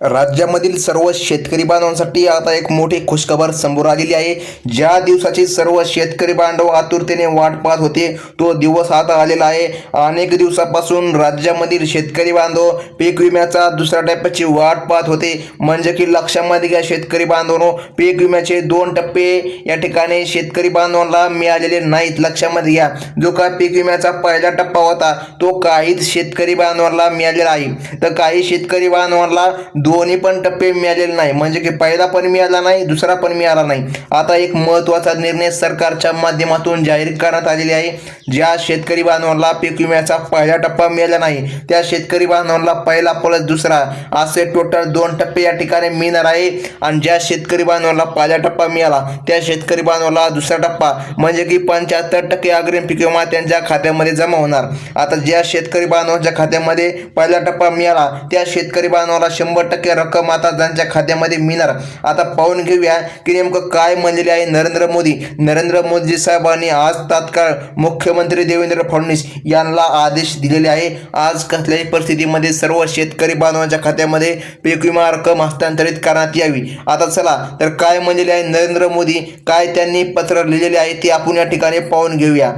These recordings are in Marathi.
राज्यामधील सर्व शेतकरी बांधवांसाठी आता एक मोठी खुशखबर समोर आलेली आहे. ज्या दिवसाची सर्व शेतकरी बांधव आतुरतेने वाट पाहत होते तो दिवस आता आलेला आहे. अनेक दिवसापासून राज्यामधील शेतकरी बांधव पीक विम्याचा दुसऱ्या टप्प्याची वाट पाहत होते. म्हणजे की लक्षामध्ये घ्या शेतकरी बांधवांनो पीक विम्याचे दोन टप्पे या ठिकाणी शेतकरी बांधवांना मिळालेले नाहीत. लक्षामध्ये घ्या जो का पीक विम्याचा पहिला टप्पा होता तो काहीच शेतकरी बांधवांना मिळालेला आहे तर काही शेतकरी बांधवांना दोन्ही पण टप्पे मिळालेले नाही. म्हणजे की पहिला पण मिळाला नाही दुसरा पण मिळाला नाही. आता एक महत्त्वाचा निर्णय सरकारच्या माध्यमातून जाहीर करण्यात आलेले आहे. ज्या शेतकरी बांधवांना पीक विम्याचा पहिला टप्पा मिळाला नाही त्या शेतकरी बांधवांना पहिला प्लस दुसरा असे टोटल दोन टप्पे या ठिकाणी मिळणार आहे. आणि ज्या शेतकरी बांधवांना पहिला टप्पा मिळाला त्या शेतकरी बांधवांना दुसरा टप्पा म्हणजे की पंच्याहत्तर टक्के अग्रिम पीक विमा त्यांच्या खात्यामध्ये जमा होणार. आता ज्या शेतकरी बांधवांच्या खात्यामध्ये पहिला टप्पा मिळाला त्या शेतकरी बांधवाला शंभर टक्के रक्कम आता त्यांच्या खात्यामध्ये मिळणार. आता पाहून घेऊया की नेमकं काय म्हणलेले आहे नरेंद्र मोदी. नरेंद्र मोदी साहेबांनी आज तात्काळ मुख्यमंत्री देवेंद्र फडणवीस यांना आदेश दिलेले आहे. आज कसल्याही परिस्थितीमध्ये सर्व शेतकरी बांधवांच्या खात्यामध्ये पीक विमा रक्कम हस्तांतरित करण्यात यावी. आता चला तर काय म्हणलेले आहे नरेंद्र मोदी? काय त्यांनी पत्र लिहिलेले आहे ते आपण या ठिकाणी पाहून घेऊया.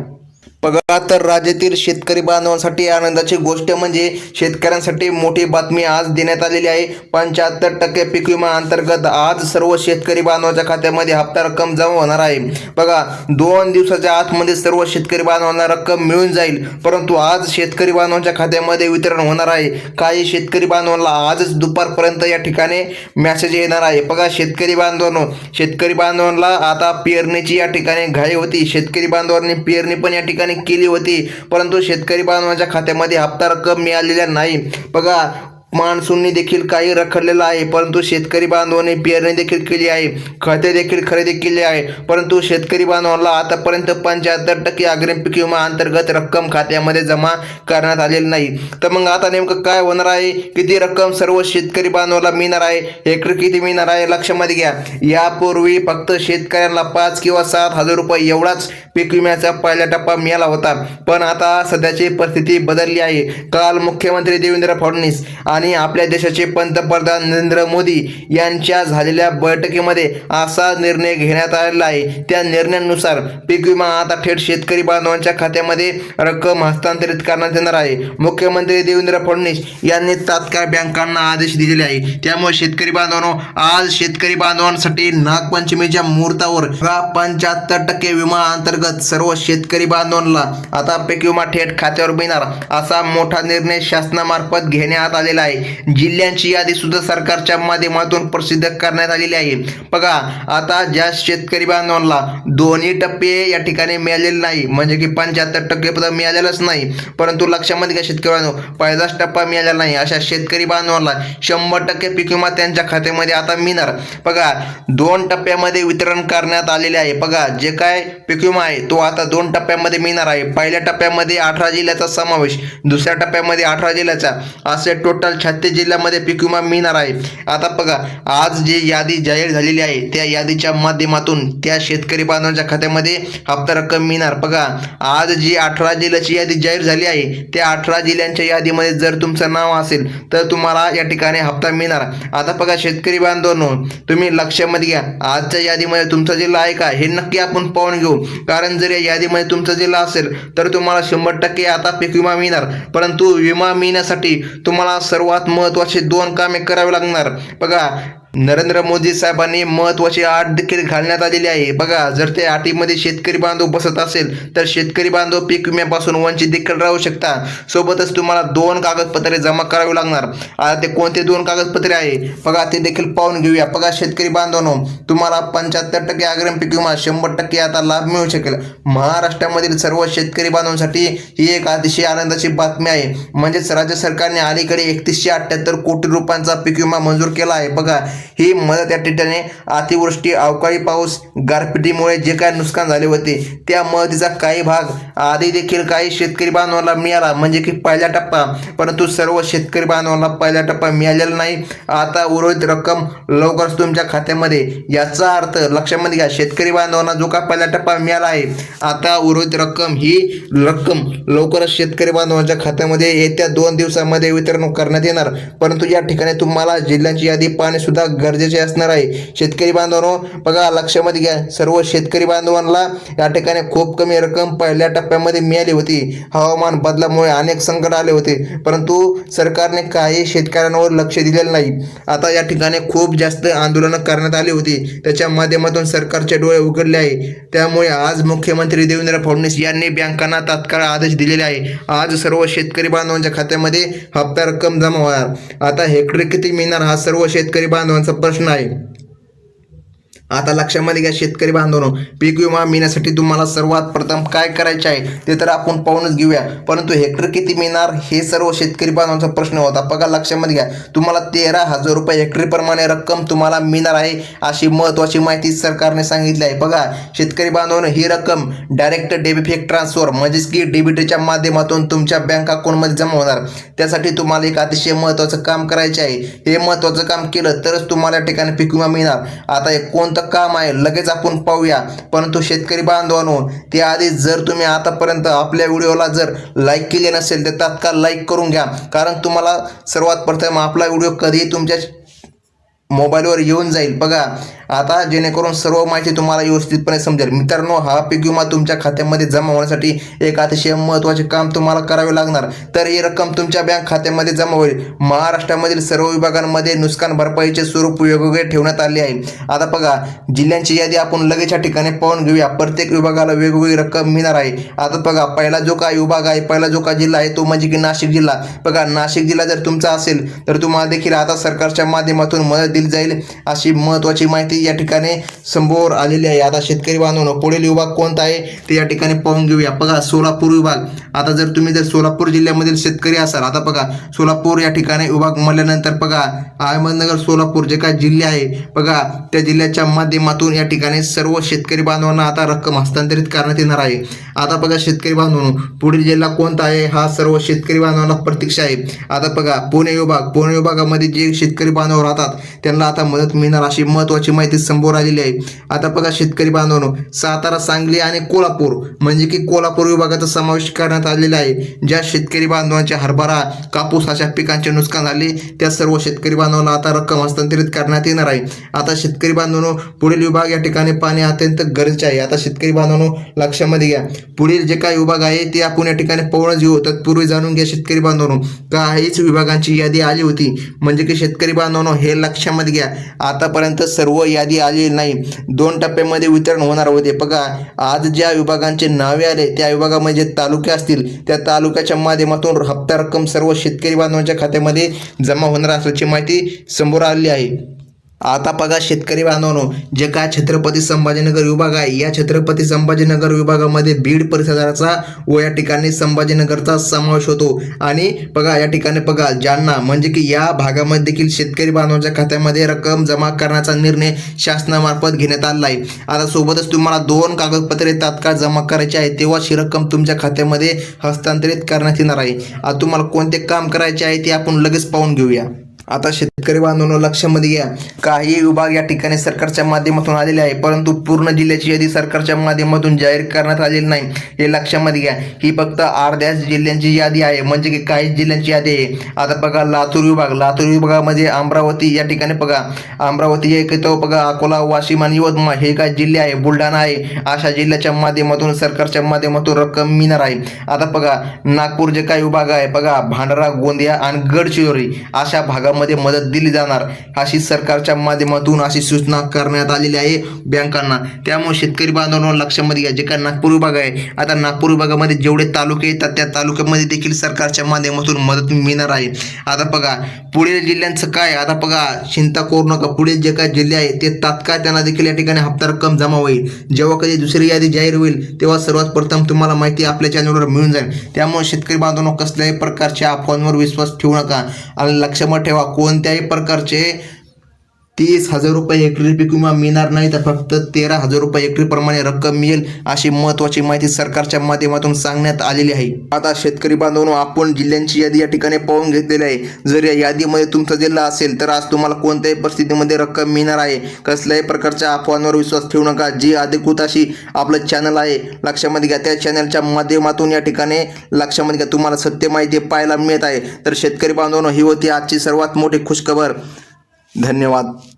बघा तर राज्यातील शेतकरी बांधवांसाठी आनंदाची गोष्ट म्हणजे शेतकऱ्यांसाठी मोठी बातमी आज देण्यात आलेली आहे. पंच्याहत्तर टक्के पीक विमा अंतर्गत आज सर्व शेतकरी बांधवांच्या खात्यामध्ये हप्ता रक्कम जमा होणार आहे. बघा दोन दिवसाच्या आतमध्ये सर्व शेतकरी बांधवांना रक्कम मिळून जाईल परंतु आज शेतकरी बांधवांच्या खात्यामध्ये वितरण होणार आहे. काही शेतकरी बांधवांना आजच दुपारपर्यंत या ठिकाणी मेसेज येणार आहे. बघा शेतकरी बांधवांनो शेतकरी बांधवांना आता पेरणीची या ठिकाणी घाई होती. शेतकरी बांधवांनी पेरणी पण या ठिकाणी केली होती. परंतु शेतकरी बांधवांच्या खात्यामध्ये हप्ता रक्कम मिळालेल्या नाही. बघा मान्सूनने देखील काही रखडलेलं आहे परंतु शेतकरी बांधवाने पेरणी देखील केली आहे खते देखील खरेदी केली आहे परंतु शेतकरी बांधवांना आतापर्यंत पंच्याहत्तर टक्के अग्रिम पीक विमा अंतर्गत रक्कम खात्यामध्ये जमा करण्यात आलेली नाही. तर मग आता नेमकं काय होणार आहे? किती रक्कम सर्व शेतकरी बांधवाला मिळणार आहे? हेक्टर किती मिळणार आहे? लक्षामध्ये घ्या. यापूर्वी फक्त शेतकऱ्यांना पाच किंवा सात हजार रुपये एवढाच पीक विम्याचा पहिला टप्पा मिळाला होता. पण आता सध्याची परिस्थिती बदलली आहे. काल मुख्यमंत्री देवेंद्र फडणवीस आणि आपल्या देशाचे पंतप्रधान नरेंद्र मोदी यांच्या झालेल्या बैठकीमध्ये असा निर्णय घेण्यात आलेला आहे. त्या निर्णयानुसार पीक विमा आता थेट शेतकरी बांधवांच्या खात्यामध्ये रक्कम हस्तांतरित करण्यात येणार आहे. मुख्यमंत्री देवेंद्र फडणवीस यांनी तात्काळ बँकांना आदेश दिलेले आहे. त्यामुळे शेतकरी बांधवांनो आज शेतकरी बांधवांसाठी नागपंचमीच्या मुहूर्तावर पंच्याहत्तर टक्के विमा अंतर्गत सर्व शेतकरी बांधवांना आता पीक विमा थेट खात्यावर मिळणार असा मोठा निर्णय शासनामार्फत घेण्यात आलेला आहे. जिल्ह्यांची यादी सुद्धा सरकारच्या माध्यमातून प्रसिद्ध करण्यात आलेली आहे. बघा आता ज्या शेतकरी बांधवांना दोन्ही टप्पे या ठिकाणी मिळालेले नाही म्हणजे की पंच्याहत्तर टक्के पद मिळालेलंच नाही परंतु लक्षामध्ये घ्या शेतकरी बांधव पहिलाच टप्पा मिळालेला नाही. अशा शेतकरी बांधवांना शंभर टक्के पीक विमा त्यांच्या खात्यामध्ये आता मिळणार. बघा दोन टप्प्यामध्ये वितरण करण्यात आलेले आहे. बघा जे काय पीक विमा आहे तो आता दोन टप्प्यामध्ये मिळणार आहे. पहिल्या टप्प्यामध्ये अठरा जिल्ह्याचा समावेश दुसऱ्या टप्प्यामध्ये अठरा जिल्ह्याचा. असे टोटल छत्तीस जिल्ह्यामध्ये पीक विमा मिळणार आहे. आता बघा आज जी यादी जाहीर झालेली आहे त्या यादीच्या माध्यमातून त्या शेतकरी बांधवांच्या खात्यामध्ये हप्ता रक्कम मिळणार. बघा आज जी अठरा जिल्ह्याची यादी जाहीर झाली आहे त्या अठरा जिल्ह्यांच्या यादीमध्ये जर तुमचं नाव असेल तर तुम्हाला या ठिकाणी हप्ता मिळणार. आता बघा शेतकरी बांधवांनो तुम्ही लक्षामध्ये घ्या. आजच्या यादीमध्ये तुमचा जिल्हा आहे का? हे नक्की आपण पाहून घेऊ. कारण जर या यादीमध्ये तुमचा जिल्हा असेल तर तुम्हाला शंभर टक्के आता पीक विमा मिळणार. परंतु विमा मिळण्यासाठी तुम्हाला सर्वात महत्त्वाचे दोन कामे करावी लागणार. बघा नरेंद्र मोदी साहेबांनी महत्वाची आठ देखील घालण्यात आलेली आहे. बघा जर त्या अटीमध्ये शेतकरी बांधव बसत असेल तर शेतकरी बांधव पीक विम्यापासून वंचित देखील राहू शकता सोबतच तुम्हाला दोन कागदपत्रे जमा करावी लागणार. आता ते कोणते दोन कागदपत्रे आहे? बघा ते देखील पाहून घेऊया. बघा शेतकरी बांधवांनो तुम्हाला पंच्याहत्तर टक्के अग्रिम पीक विमा शंभर टक्के आता लाभ मिळू शकेल. महाराष्ट्रामधील सर्व शेतकरी बांधवांसाठी ही एक अतिशय आनंदाची बातमी आहे. म्हणजेच राज्य सरकारने अलीकडे एकतीसशे अठ्ठ्याहत्तर कोटी रुपयांचा पीक विमा मंजूर केला आहे. बघा ही मदत या ठिकाणी अतिवृष्टी अवकाळी पाऊस गारपिटीमुळे जे काय नुकसान झाले होते त्या मदतीचा काही भाग आधी देखील काही शेतकरी बांधवांना मिळाला. म्हणजे की पहिला टप्पा. परंतु सर्व शेतकरी बांधवांना पहिला टप्पा मिळालेला नाही. आता उर्वरित रक्कम लवकरच तुमच्या खात्यामध्ये. याचा अर्थ लक्षामध्ये घ्या शेतकरी बांधवांना जो का पहिला टप्पा मिळाला आहे आता उर्वरित रक्कम ही रक्कम लवकरच शेतकरी बांधवांच्या खात्यामध्ये येत्या दोन दिवसामध्ये वितरण करण्यात येणार. परंतु या ठिकाणी तुम्हाला जिल्ह्यांची यादी पाहणे सुद्धा गरजेचे असणार आहे. शेतकरी बांधवांनो बघा लक्षामध्ये घ्या. सर्व शेतकरी बांधवांना या ठिकाणी खूप कमी रक्कम पहिल्या टप्प्यामध्ये मिळाली होती. हवामान बदलामुळे अनेक संकट आले होते. परंतु सरकारने काही शेतकऱ्यांवर लक्ष दिलेलं नाही. आता या ठिकाणी खूप जास्त आंदोलनं करण्यात आली होती. त्याच्या माध्यमातून सरकारचे डोळे उघडले आहे. त्यामुळे आज मुख्यमंत्री देवेंद्र फडणवीस यांनी बँकांना तात्काळ आदेश दिलेले आहे. आज सर्व शेतकरी बांधवांच्या खात्यामध्ये हप्ता रक्कम जमा होणार. आता हेक्टरी किती मिळणार हा सर्व शेतकरी बांधव बांधवांचा प्रश्न आहे. आता लक्षामध्ये घ्या शेतकरी बांधवांनो. पीक विमा मिळण्यासाठी तुम्हाला सर्वात प्रथम काय करायचे आहे ते तर आपण पाहूनच घेऊया. परंतु हेक्टर किती मिळणार हे सर्व शेतकरी बांधवांचा प्रश्न होता. बघा लक्षामध्ये घ्या. तुम्हाला तेरा हजार रुपये हेक्टरीप्रमाणे रक्कम तुम्हाला मिळणार आहे अशी महत्त्वाची माहिती सरकारने सांगितली आहे. बघा शेतकरी बांधवांनो ही रक्कम डायरेक्ट डेबिट फेक ट्रान्सफर म्हणजेच की डेबिटच्या माध्यमातून तुमच्या बँक अकाउंटमध्ये जमा होणार. त्यासाठी तुम्हाला एक अतिशय महत्त्वाचं काम करायचे आहे. हे महत्त्वाचं काम केलं तरच तुम्हाला या ठिकाणी पीक विमा मिळणार. आता कोणतं कोणतं काम आहे लगेच आपण पाहूया. परंतु शेतकरी बांधवांनो त्याआधी जर तुम्ही आतापर्यंत आपल्या व्हिडिओला जर लाईक केले नसेल तर तात्काळ लाईक करून घ्या. कारण तुम्हाला सर्वात प्रथम आपला व्हिडिओ कधीही तुमच्या मोबाईलवर येऊन जाईल. बघा आता जेणेकरून सर्व माहिती तुम्हाला व्यवस्थितपणे समजेल. मित्रांनो हा पीक विमा तुमच्या खात्यामध्ये जमा होण्यासाठी एक अतिशय महत्त्वाचे काम तुम्हाला करावे लागणार. तर ही रक्कम तुमच्या बँक खात्यामध्ये जमा होईल. महाराष्ट्रामधील सर्व विभागांमध्ये नुकसान भरपाईचे स्वरूप वेगवेगळे ठेवण्यात आले आहे. आता बघा जिल्ह्यांची यादी आपण लगेच या ठिकाणी पाहून घेऊया. प्रत्येक विभागाला वेगवेगळी रक्कम मिळणार आहे. आता बघा पहिला जो काय विभाग आहे पहिला जो काय जिल्हा आहे तो म्हणजे की नाशिक जिल्हा. बघा नाशिक जिल्हा जर तुमचा असेल तर तुम्हाला देखील आता सरकारच्या माध्यमातून मदत दिली जाईल अशी महत्त्वाची माहिती या ठिकाणी समोर आलेली आहे. आता शेतकरी बांधवांनो पुढील विभाग कोणता आहे ते या ठिकाणी पाहून घेऊया. बघा सोलापूर विभाग. आता जर तुम्ही जर सोलापूर जिल्ह्यामधील शेतकरी असाल आता बघा सोलापूर या ठिकाणी विभाग म्हणल्यानंतर बघा अहमदनगर सोलापूर जे काय जिल्हे आहे बघा त्या जिल्ह्याच्या माध्यमातून या ठिकाणी सर्व शेतकरी बांधवांना आता रक्कम हस्तांतरित करण्यात येणार आहे. आता बघा शेतकरी बांधवांनो पुढील जिल्हा कोणता आहे? हा सर्व शेतकरी बांधवांना प्रतीक्षा आहे. आता बघा पुणे विभाग. पुणे विभागामध्ये जे शेतकरी बांधव राहतात त्यांना आता मदत मिळणार अशी महत्त्वाची माहिती समोर आलेली आहे. आता बघा शेतकरी बांधवांनो सातारा सांगली आणि कोल्हापूर म्हणजे की कोल्हापूर विभागाचा समावेश करण्यात आलेला आहे. ज्या शेतकरी बांधवांचे हरभरा कापूस अशा पिकांचे नुकसान झाले त्या सर्व शेतकरी बांधवांना आता रक्कम हस्तांतरित करण्यात येणार आहे. आता शेतकरी बांधवांनो पुढील विभाग या ठिकाणी पाणी अत्यंत गरजेचे आहे. आता शेतकरी बांधवांनो लक्षामध्ये घ्या. पुढील जे काही विभाग आहे ते आपण या ठिकाणी पाहूनच घेऊ. तत्पूर्वी जाणून घ्या शेतकरी बांधवांनो काहीच विभागांची यादी आली होती. म्हणजे की शेतकरी बांधवांनो हे लक्षामध्ये घ्या. आतापर्यंत सर्व यादी आलेली नाही. दोन टप्प्यामध्ये वितरण होणार होते. बघा आज ज्या विभागांचे नावे आले त्या विभागामध्ये जे तालुके असतील त्या तालुक्याच्या माध्यमातून हप्ता रक्कम सर्व शेतकरी बांधवांच्या खात्यामध्ये जमा होणार असल्याची माहिती समोर आलेली आहे. आता बघा शेतकरी बांधवांनो जे काय छत्रपती संभाजीनगर विभाग आहे या छत्रपती संभाजीनगर विभागामध्ये बीड परिसराचा व या ठिकाणी संभाजीनगरचा समावेश होतो. आणि बघा या ठिकाणी बघा ज्यांना म्हणजे की या भागामध्ये देखील शेतकरी बांधवांच्या खात्यामध्ये रक्कम जमा करण्याचा निर्णय शासनामार्फत घेण्यात आला आहे. आता सोबतच तुम्हाला दोन कागदपत्रे तात्काळ जमा करायची आहे तेव्हा ही रक्कम तुमच्या खात्यामध्ये हस्तांतरित करण्यात येणार आहे. आता तुम्हाला कोणते काम करायचे आहे ते आपण लगेच पाहून घेऊया. आता शेतकरी बांधवांनो लक्षामध्ये घ्या. काही विभाग या ठिकाणी सरकारच्या माध्यमातून आलेले आहे परंतु पूर्ण जिल्ह्याची यादी सरकारच्या माध्यमातून जाहीर करण्यात आलेली नाही. हे लक्षामध्ये घ्या. ही फक्त अर्ध्या जिल्ह्यांची यादी आहे. म्हणजे की काही जिल्ह्यांची यादी आहे. आता बघा लातूर विभाग. लातूर विभागामध्ये अमरावती या ठिकाणी बघा. अमरावती एक तो बघा अकोला वाशिम आणि यवतमाळ हे काय जिल्हे आहे. बुलढाणा आहे. अशा जिल्ह्याच्या माध्यमातून सरकारच्या माध्यमातून रक्कम मिळणार आहे. आता बघा नागपूर जे काही विभाग आहे बघा भांडारा गोंदिया आणि गडचिरोली अशा भागामध्ये मदत दिली जाणार अशी सरकारच्या माध्यमातून अशी सूचना करण्यात आलेली आहे बँकांना. त्यामुळे शेतकरी बांधवांना लक्षामध्ये घ्या. जे काय नागपूर विभाग आहे आता नागपूर विभागामध्ये जेवढे तालुके येतात त्या तालुक्यामध्ये देखील सरकारच्या माध्यमातून मदत मिळणार आहे. आता बघा पुढील जिल्ह्यांचं काय? आता बघा चिंता करू नका. पुढील जे काय जिल्हे आहेत ते तात्काळ त्यांना देखील या ठिकाणी हप्ता रक्कम जमा होईल. जेव्हा कधी दुसरी यादी जाहीर होईल तेव्हा सर्वात प्रथम तुम्हाला माहिती आपल्या चॅनलवर मिळून जाईल. त्यामुळे शेतकरी बांधवांना कसल्याही प्रकारच्या अफवांवर विश्वास ठेवू नका. आणि लक्षात ठेवा कोणत्याही प्रकारचे तीस हजार रुपये हेक्टरी पीक विमा मिळणार नाही तर फक्त तेरा हजार रुपये हेक्टरी प्रमाणे रक्कम मिळेल अशी महत्वाची माहिती सरकारच्या माध्यमातून सांगण्यात आलेली आहे. आता शेतकरी बांधवांनो आपण जिल्ह्यांची यादी या ठिकाणी पाहून घेतलेली आहे. जर या यादीमध्ये तुमचा जिल्हा असेल तर आज तुम्हाला कोणत्याही परिस्थितीमध्ये रक्कम मिळणार आहे. कसल्याही प्रकारच्या अफवांवर विश्वास ठेवू नका. जी अधिकृत अशी आपलं चॅनल आहे लक्षामध्ये घ्या. त्या चॅनलच्या माध्यमातून या ठिकाणी लक्षामध्ये घ्या. तुम्हाला सत्य माहिती पाहायला मिळत आहे. तर शेतकरी बांधवांनो ही होती आजची सर्वात मोठी खुशखबर. धन्यवाद.